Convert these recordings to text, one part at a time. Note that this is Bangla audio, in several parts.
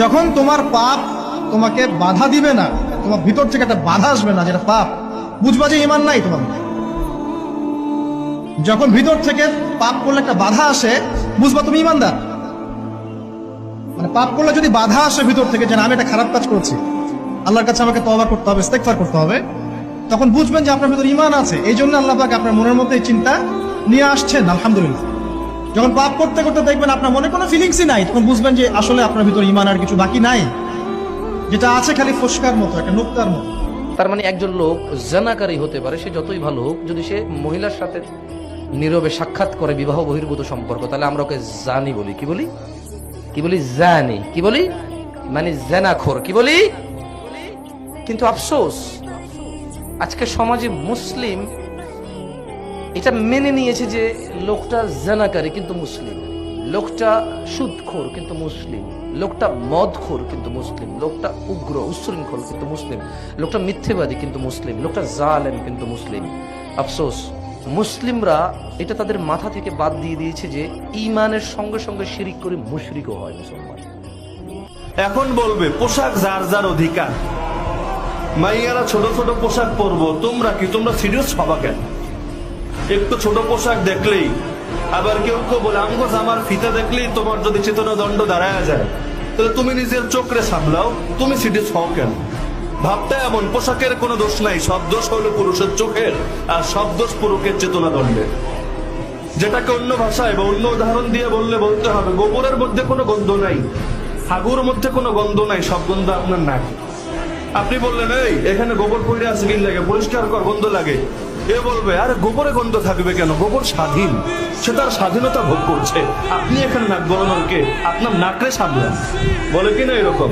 যখন তোমার পাপ তোমাকে বাধা দিবে না, তোমার ভিতর থেকে একটা বাধা আসবে না, যেটা পাপ, বুঝবা যে ইমান নাই তোমার যখন ভিতর থেকে পাপ করলে একটা বাধা আসে, বুঝবা তুমি ইমানদার। মানে পাপ করলে যদি বাধা আসে ভিতর থেকে যে আমি একটা খারাপ কাজ করছি, আল্লাহর কাছে আমাকে তবা করতে হবে, ইস্তেগফার করতে হবে, তখন বুঝবেন যে আপনার ভিতর ইমান আছে। এই জন্য আল্লাহ পাক আপনার মনের মধ্যে এই চিন্তা নিয়ে আসছেন, আলহামদুলিল্লাহ। যখন পাপ করতে করতে দেখবেন আপনার মনে কোনো ফিলিংসই নাই, তখন বুঝবেন যে আসলে আপনার ভিতর ইমান আর কিছু বাকি নাই। যেটা আছে খালি ফসকার মতো, একটা নোক্তার মতো। তার মানে একজন লোক জানাকারী হতে পারে, সে যতই ভালো হোক, যদি সে মহিলার সাথে নীরবে সাক্ষাৎ করে বিবাহ বহির্ভূত সম্পর্ক, তাহলে আমরা ওকে জানি বলি। কি বলি? কি বলি? জানি। কি বলি? মানে জেনাখোর। কি বলি? কিন্তু আফসোস, আজকে সমাজে মুসলিম এটা মেনে নিয়েছে যে লোকটা জানাকারী কিন্তু মুসলিম। লোকটা সুদখোর কিন্তু মুসলিম। লোকটা মদখোর কিন্তু মুসলিম। লোকটা উগ্র, উচ্ছৃঙ্খল কিন্তু মুসলিম। লোকটা মিথ্যেবাদী কিন্তু মুসলিম। লোকটা জালেম কিন্তু মুসলিম। আফসোস, মুসলিমরা এটা তাদের মাথা থেকে বাদ দিয়ে দিয়েছে যে ইমানের সঙ্গে সঙ্গে শিরিক করে মুশরিকও হয় মুসলমান। এখন বলবে, পোশাক যার যার অধিকার। মাইয়ারা ছোট ছোট পোশাক পরবো, তোমরা কি, তোমরা সিরিয়াস হবা কেন? একটু ছোট পোশাক দেখলেই। আবার কেউ কেউ বলে, আমগো জামার ফিতা দেখলেই তোমার যদি চেতনা দণ্ড দাঁড়ায় যায়, তাহলে তুমি নিজের চোখরে সামলাও, তুমি সিরিয়াস হও কেন? ভাবটা এমন, পোশাকের কোনো দোষ নাই, সব দোষ হলো পুরুষের চোখের, আর সব দোষ পুরুষের চেতনা দণ্ডের যেটাকে অন্য ভাষায় বা অন্য উদাহরণ দিয়ে বললে বলতে হবে, গোবরের মধ্যে কোনো গন্ধ নাই, হাগুর মধ্যে কোনো গন্ধ নাই, সব গন্ধ আপনার নাক আপনি বললেন, এই, এখানে গোবর পড়ে আছে কি লাগে পরিষ্কার কর, গন্ধ লাগে। এ বলবে? আরে গোবরে গন্ধ থাকবে কেন? গোবর স্বাধীন। সে তার স্বাধীনতা ভোগ করছে। আপনি এখানে নাক গলানোর কে আপনার নাকরে সামলান বলে কিনা এরকম?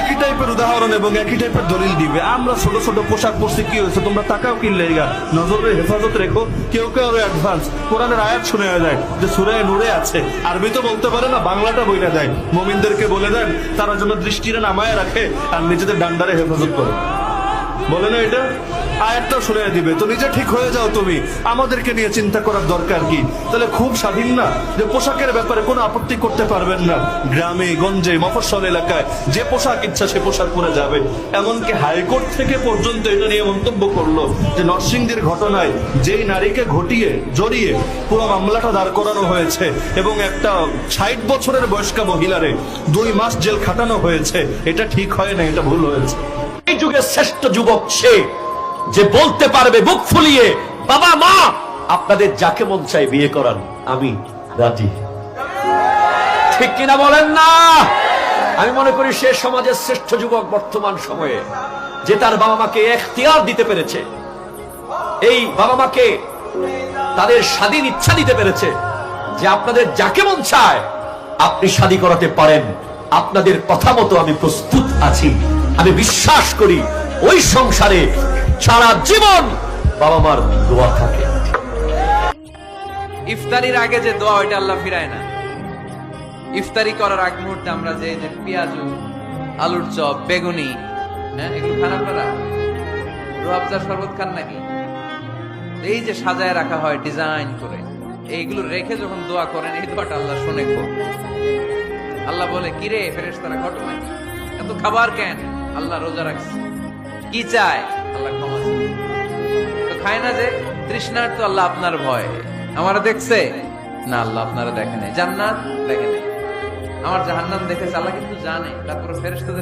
একই টাইপের উদাহরণ এবং একই টাইপের দলিল দিবে। আমরা ছোট ছোট পোশাক পরছি, কি হয়েছে? তোমরা টাকাও কিনলে গা নজরের হেফাজত রেখো। কেউ কেউ আরও অ্যাডভান্স কোরআনের আয়াত শুনে যায় যে সুরায় নূরে আছে। আরবি তো বলতে পারে না, বাংলাটা বইনা দেয়। মোমিনদেরকে বলে দেন, তারা যেন দৃষ্টিরে নামায় রাখে আর নিজেদের ডান্ডারে হেফাজত করে। বলে না এটা? আয়াতটা শুনে দিবে। তো নিজে ঠিক হয়ে যাও তুমি। আমাদেরকে নিয়ে চিন্তা করার দরকার কি? তাহলে খুব স্বাধীন না যে পোশাকের ব্যাপারে কোনো আপত্তি করতে পারবেন না। গ্রামে, গঞ্জে, মফস্বল এলাকায় যে পোশাক ইচ্ছা সে পোশাক পরে যাবে। এমনকি হাইকোর্ট থেকে পর্যন্ত এটা নিয়ে মন্তব্য করল যে নরসিংদীর ঘটনায় যেই নারীকে ঘটিয়ে, জড়িয়ে পুরো মামলাটা দাঁড় করানো হয়েছে এবং একটা ষাট বছরের বয়স্কা মহিলারে দুই মাস জেল খাটানো হয়েছে, এটা ঠিক হয় না, এটা ভুল হয়েছে। এই যুগের শ্রেষ্ঠ যুবক সে, যে বলতে পারবে বুক ফুলিয়ে, বাবা, মা, আপনাদের যাকে মন চাই বিয়ে করান, আমি রাজি। ঠিক কিনা বলেন না? আমি মনে করি সে সমাজের শ্রেষ্ঠ যুবক বর্তমান সময়ে, যে তার বাবা মাকে এখতিয়ার দিতে পেরেছে। এই বাবা মাকে তাদের স্বাধীন ইচ্ছা দিতে পেরেছে, যে আপনাদের যাকে মন চায়, আপনি শাদী করাতে পারেন। আপনাদের কথা মতো আমি প্রস্তুত আছি। আমি বিশ্বাস করি ওই সংসারে সারা জীবন বাবা মার দোয়া থাকে। ইফতারির আগে যে দোয়া, ওইটা আল্লাহ ফিরায় না। ইফতারি করার আগ মুহূর্তে আমরা যে যে পেঁয়াজু, আলুর চপ, বেগুনি হ্যাঁ এগুলো খান আপনারা? রুহাবজার শরবত খান নাকি? এই যে সাজায় রাখা হয় ডিজাইন করে, এইগুলো রেখে যখন দোয়া করেন, এই দোয়াটা আল্লাহ শুনে খুব। আল্লাহ বলে কিরে ফেরেস তারা ঘটনা খাবার কেন? আল্লাহ রোজা রাখছে। কি চায়? আল্লাহ ক্ষমা। তো খায় না যে তৃষ্ণার তো আল্লাহ আপনার ভয়। আমারা দেখছে? না, আল্লাহ আপনারা দেখে নাই। জান্নাত দেখে আমার জাহান্নাম দেখেছে, আল্লাহ কিন্তু জানে। তারপরে ফেরেশতাদের